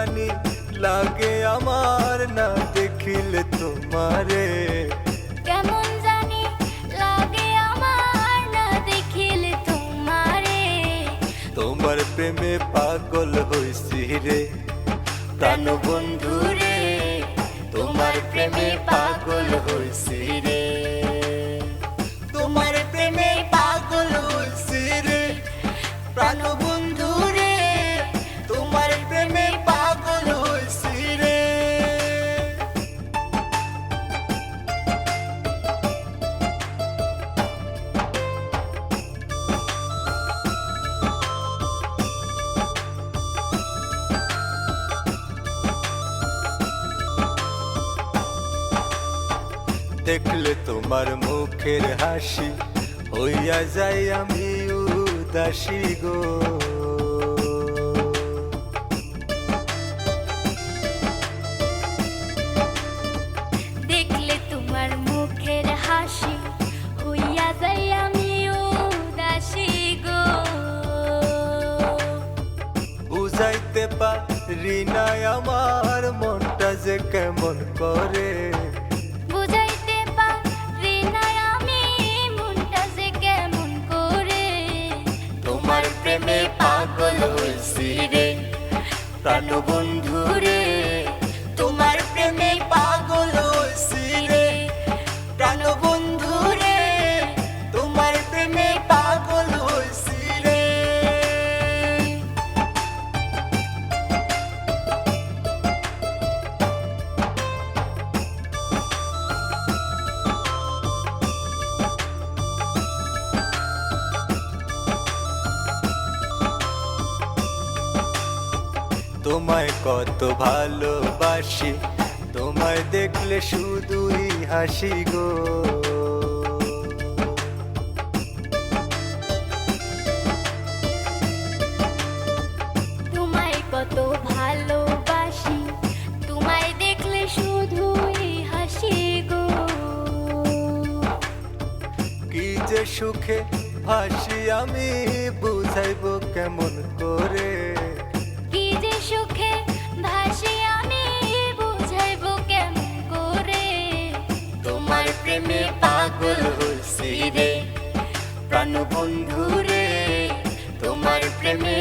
লাগে আমার না দেখিলে তোমারে। কেমন জানি লাগে আমার না দেখিলে তোমারে। তোমার প্রেমে পাগল হইছি রে। প্রাণ বন্ধু রে তোমার প্রেমে পাগল হইছি রে। দেখলে তোমার মুখের হাসি হইয়া যাই আমি উদাসী গো। দেখলে তোমার মুখের হাসি হইয়া যাই আমি উদাসী গো। বুঝাইতে পারি না আমার মনটা যে কেমন করে। প্রাণ বন্ধু তোমায় কত ভালোবাসি তোমায় দেখলে শুধুই হাসি গো। তোমায় কত ভালোবাসি তোমায় দেখলে শুধুই হাসি গো। কি যে সুখে ভাসি আমি বুঝাইব কেমন করে? প্রেমে পাগল হইছি রে। প্রাণ বন্ধু রে তোমার প্রেমে